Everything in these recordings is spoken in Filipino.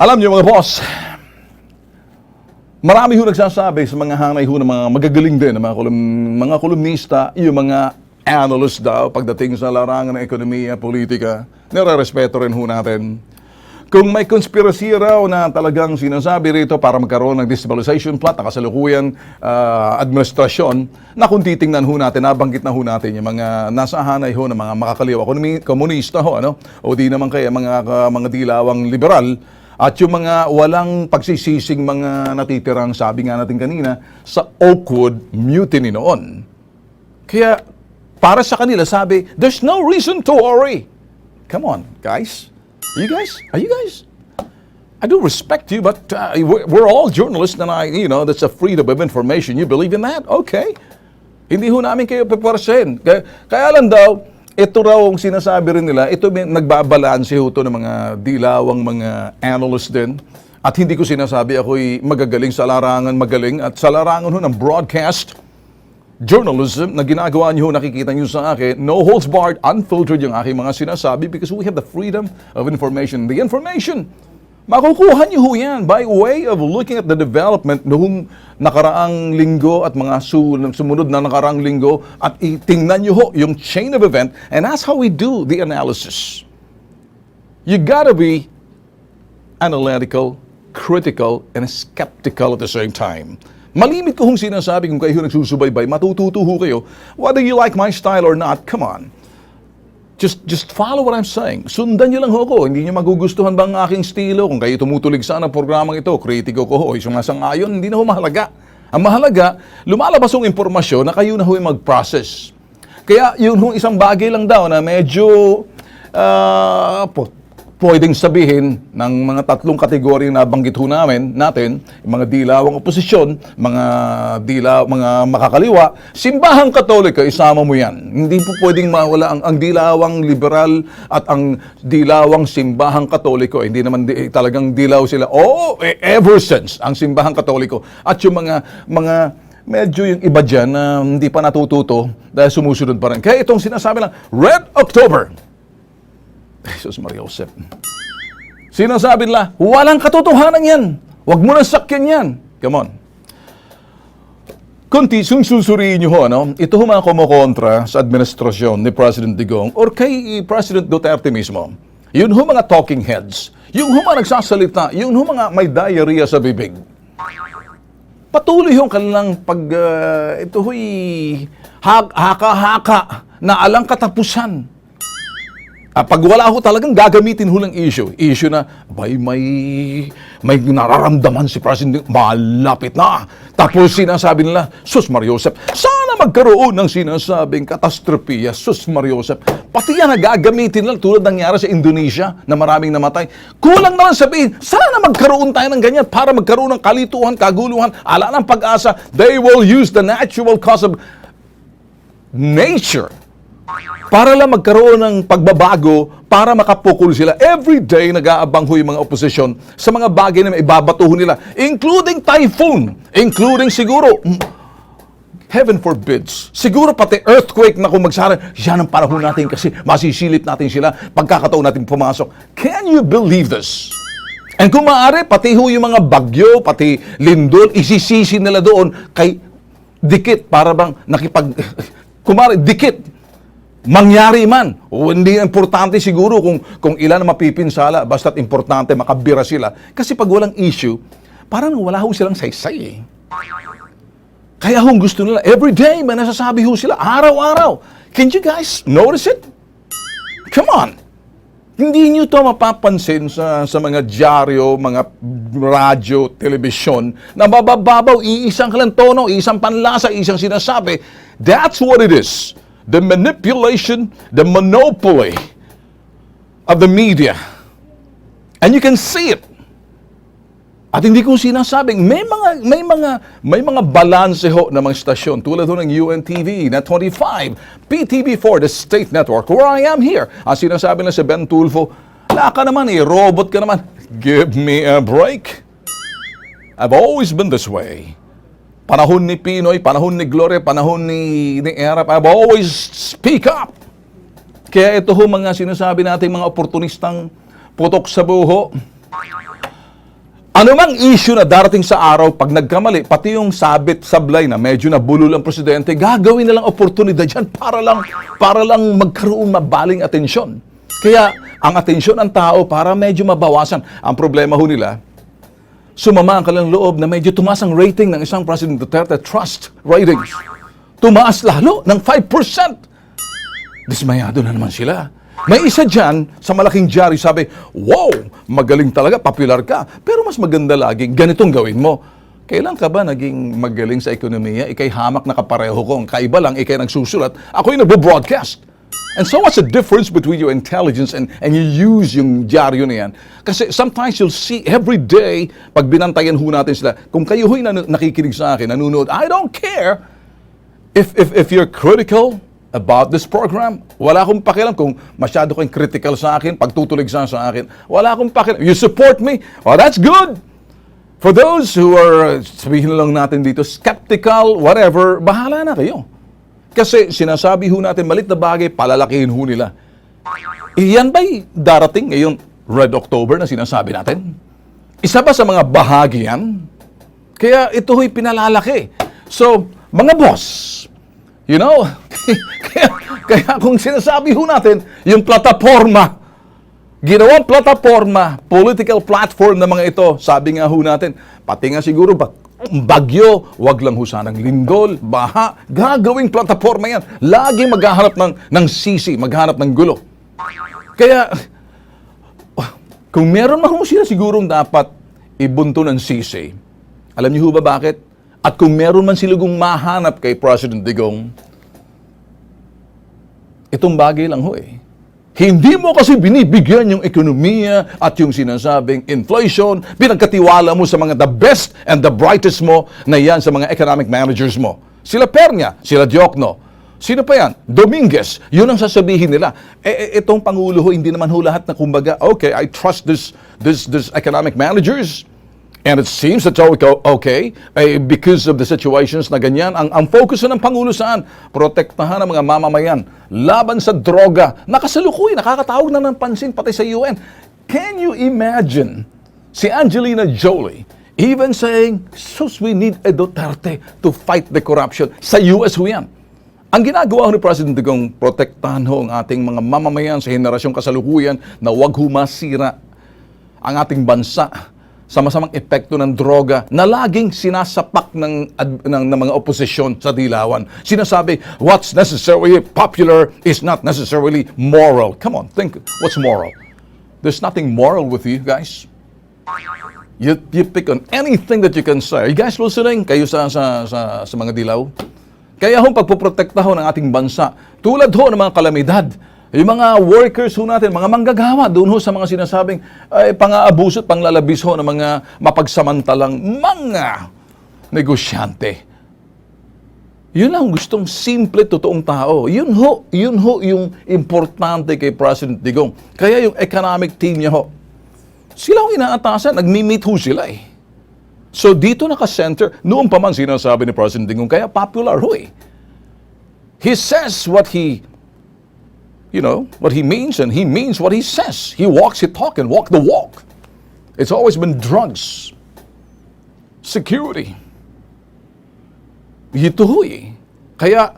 Alam niyo mga boss, marami ho nagsasabi sa mga hanay ho ng mga magagaling din, ng mga, kolum, mga kolumnista, yung mga analyst daw pagdating sa larangan ng ekonomiya, politika, nire-respeto rin ho natin. Kung may conspiracy raw na talagang sinasabi rito para magkaroon ng destabilization plot na kasalukuyang ah, administrasyon, na kung titingnan ho natin, nabanggit na ho natin yung mga nasa hanay ho ng mga makakaliwa, komunista ho, ano? o di naman kaya mga, ka- mga dilawang liberal, at yung mga walang pagsisising mga natitirang, sabi nga natin kanina, sa Oakwood Mutiny noon. Kaya para sa kanila sabi, there's no reason to worry. Come on, guys. You guys? Are you guys? I do respect you, but uh, we're, all journalists and I, you know, that's a freedom of information. You believe in that? Okay. Hindi ho namin kayo pepersen. Kaya, kaya lang daw, ito raw ang sinasabi rin nila, ito may nagbabalanse ho to ng mga dilawang mga analysts din. At hindi ko sinasabi ako'y magagaling sa larangan magaling at sa larangan ho ng broadcast, journalism na ginagawa niyo, nakikita niyo sa akin, no holds barred, unfiltered yung aking mga sinasabi because we have the freedom of information. The information, makukuha niyo ho yan by way of looking at the development noong nakaraang linggo at mga su- sumunod na nakaraang linggo at itingnan niyo ho yung chain of event and that's how we do the analysis. You gotta be analytical, critical, and skeptical at the same time. Malimit ko hong sinasabi kung kayo nagsusubaybay, matututo ho kayo. Whether you like my style or not, come on. Just just follow what I'm saying. Sundan niyo lang ho ko. Hindi niyo magugustuhan ba ang aking estilo? Kung kayo tumutulig sa ng programang ito, kritiko ko ho, sumasang-ayon, hindi na ho mahalaga. Ang mahalaga, lumalabas ang impormasyon na kayo na ho yung mag-process. Kaya yun ho isang bagay lang daw na medyo ah, po, pwedeng sabihin ng mga tatlong kategorya na banggit ho namin, natin, mga dilawang oposisyon, mga dilaw, mga makakaliwa, simbahang katolika, isama mo yan. Hindi po pwedeng mawala ang, ang dilawang liberal at ang dilawang simbahang katoliko. Hindi naman di, talagang dilaw sila. Oo, eh, ever since, ang simbahang katoliko. At yung mga, mga medyo yung iba dyan na hindi pa natututo dahil sumusunod pa rin. Kaya itong sinasabi lang, Red October. Jesus Maria Josep. Sinasabi nila, walang katotohanan yan. Huwag mo nang sakyan yan. Come on. Kunti, susuriin nyo ho, ano, ito ho mga kumukontra sa administrasyon ni President Digong or kay President Duterte mismo. Yun ho mga talking heads. Yung ho mga nagsasalita, yung ho mga may diarrhea sa bibig. Patuloy yung kanilang pag, uh, ito ho'y hak- haka-haka na alang katapusan. Ah, pag wala ho talagang gagamitin ho ng issue, issue na, bay, may, may nararamdaman si President, malapit na. Tapos sinasabi nila, Sus Mariosep, sana magkaroon ng sinasabing katastropiya, Sus Mariosep. Pati yan na gagamitin lang tulad nangyari sa Indonesia na maraming namatay. Kulang na lang sabihin, sana magkaroon tayo ng ganyan para magkaroon ng kalituhan, kaguluhan, ala ng pag-asa. They will use the natural cause of nature para lang magkaroon ng pagbabago para makapukol sila. Every day nag-aabang ho yung mga oposisyon sa mga bagay na ibabatuho nila, including typhoon, including siguro, mm, heaven forbids, siguro pati earthquake na kung magsara, yan ang panahon natin kasi masisilip natin sila pagkakataon natin pumasok. Can you believe this? And kung maaari, pati ho yung mga bagyo, pati lindol, isisisi nila doon kay dikit para bang nakipag... kumari, dikit mangyari man. O hindi importante siguro kung, kung ilan ang mapipinsala, basta't importante makabira sila. Kasi pag walang issue, parang wala ho silang saysay eh. Kaya hong gusto nila, every day may nasasabi ho sila, araw-araw. Can you guys notice it? Come on. Hindi nyo to mapapansin sa, sa mga dyaryo, mga radyo, telebisyon, na mabababaw, iisang kalang tono, isang panlasa, isang sinasabi. That's what it is. The manipulation, the monopoly of the media. And you can see it. At hindi ko sinasabing may mga may mga may mga balanse ho ng mga stasyon tulad ho ng UNTV na 25, PTV4 the state network where I am here. Ang sinasabi na si Ben Tulfo, wala ka naman eh, robot ka naman. Give me a break. I've always been this way. Panahon ni Pinoy, panahon ni Gloria, panahon ni, ni Erap, I've always speak up. Kaya ito ho mga sinasabi natin mga oportunistang putok sa buho. Ano mang issue na darating sa araw, pag nagkamali, pati yung sabit sablay na medyo nabulol ang presidente, gagawin na lang oportunidad yan para lang, para lang magkaroon mabaling atensyon. Kaya ang atensyon ng tao para medyo mabawasan. Ang problema ho nila, sumama ang kalang loob na medyo tumaas ang rating ng isang President Duterte trust ratings. Tumaas lalo ng 5%. Dismayado na naman sila. May isa dyan sa malaking jari sabi, wow, magaling talaga, popular ka. Pero mas maganda laging ganitong gawin mo. Kailan ka ba naging magaling sa ekonomiya? Ikay hamak na kapareho ko. Ang Kaiba lang, ikay nagsusulat. Ako yung nagbo-broadcast. And so what's the difference between your intelligence and, and you use yung dyaryo na yan? Kasi sometimes you'll see every day, pag binantayan ho natin sila, kung kayo ho'y nan- nakikinig sa akin, nanonood, I don't care if, if, if you're critical about this program, wala akong pakialam kung masyado kang critical sa akin, pagtutulig sa sa akin, wala akong pakialam. You support me? Oh, that's good. For those who are, sabihin lang natin dito, skeptical, whatever, bahala na kayo. Kasi sinasabi ho natin, malit na bagay, palalakihin ho nila. Iyan ba'y darating ngayong Red October na sinasabi natin? Isa ba sa mga bahagi yan? Kaya ito ho'y pinalalaki. So, mga boss, you know, kaya, kaya kung sinasabi ho natin, yung plataforma, ginawang plataforma, political platform na mga ito, sabi nga ho natin, pati nga siguro bagyo, wag lang ho sanang lindol, baha, gagawing plataforma yan. Lagi maghahanap ng, ng sisi, maghanap ng gulo. Kaya, kung meron man ho sila sigurong dapat ibunto ng sisi, alam niyo ho ba bakit? At kung meron man silang mahanap kay President Digong, itong bagay lang ho eh. Hindi mo kasi binibigyan yung ekonomiya at yung sinasabing inflation, pinagkatiwala mo sa mga the best and the brightest mo na yan sa mga economic managers mo. Sila Pernia, sila Diokno, Sino pa yan? Dominguez. Yun ang sasabihin nila. Eh, eh, itong Pangulo hindi naman ho lahat na kumbaga, okay, I trust this, this, this economic managers. And it seems that okay, okay eh, because of the situations na ganyan, ang, ang focus ng Pangulo saan? Protektahan ang mga mamamayan laban sa droga. Nakasalukuy, nakakatawag na ng pansin pati sa UN. Can you imagine si Angelina Jolie even saying, sus, we need a Duterte to fight the corruption. Sa US ho yan. Ang ginagawa ho ni President Digong, protektahan ho ang ating mga mamamayan sa henerasyong kasalukuyan na wag humasira ang ating bansa sa masamang epekto ng droga na laging sinasapak ng, ad- ng, ng mga oposisyon sa dilawan. Sinasabi, what's necessarily popular is not necessarily moral. Come on, think, what's moral? There's nothing moral with you guys. You, you pick on anything that you can say. You guys listening? Kayo sa, sa, sa, sa mga dilaw? Kaya hong pagpuprotekta ho ng ating bansa, tulad ho ng mga kalamidad, yung mga workers ho natin, mga manggagawa, doon ho sa mga sinasabing ay, pang-aabuso at panglalabis ho ng mga mapagsamantalang mga negosyante. Yun ang gustong simple, totoong tao. Yun ho, yun ho yung importante kay President Digong. Kaya yung economic team niya ho, sila ang inaatasan, nagmi-meet ho sila eh. So dito naka-center, noon pa man sinasabi ni President Digong, kaya popular ho eh. He says what he, you know, what he means and he means what he says. He walks, he talk and walk the walk. It's always been drugs, security. Eh. Kaya,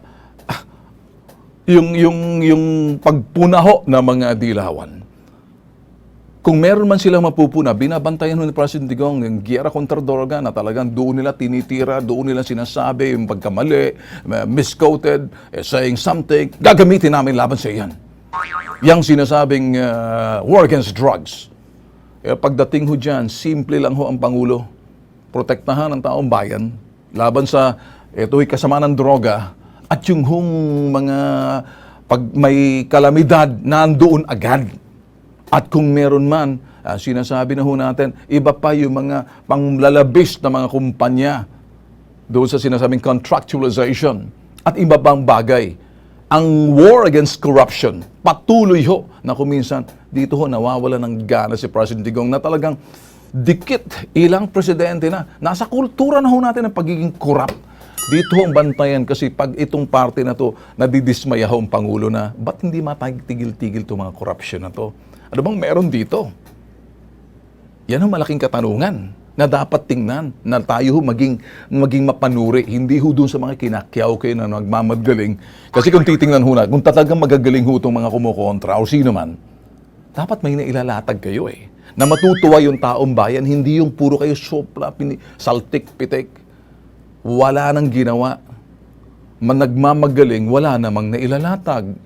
yung, yung, yung pagpunaho ng mga dilawan, kung meron man silang mapupuna, binabantayan ho ni President Digong yung Giera contra Droga na talagang doon nila tinitira, doon nila sinasabi yung pagkamali, misquoted, eh, saying something, gagamitin namin laban sa iyan. Yang sinasabing uh, war against drugs. Eh, pagdating ho dyan, simple lang ho ang Pangulo. Protektahan ang taong bayan laban sa ito'y kasama ng droga at yung hong mga pag may kalamidad, nandoon agad. At kung meron man, ah, sinasabi na ho natin, iba pa yung mga panglalabis na mga kumpanya doon sa sinasabing contractualization at iba pang bagay. Ang war against corruption, patuloy ho na kuminsan dito ho nawawala ng gana si President Digong na talagang dikit ilang presidente na. Nasa kultura na ho natin ang pagiging corrupt. Dito ho ang bantayan kasi pag itong parte na to, nadidismaya ho ang Pangulo na, ba't hindi matigil-tigil itong mga corruption na to? Ano bang meron dito? Yan ang malaking katanungan na dapat tingnan na tayo maging, maging mapanuri. Hindi ho dun sa mga kinakyaw kayo na nagmamadgaling. Kasi kung titingnan ho na, kung talagang magagaling ho itong mga kumukontra o sino man, dapat may nailalatag kayo eh. Na matutuwa yung taong bayan, hindi yung puro kayo sopla, pini, saltik, pitik. Wala nang ginawa. Man nagmamagaling, wala namang nailalatag.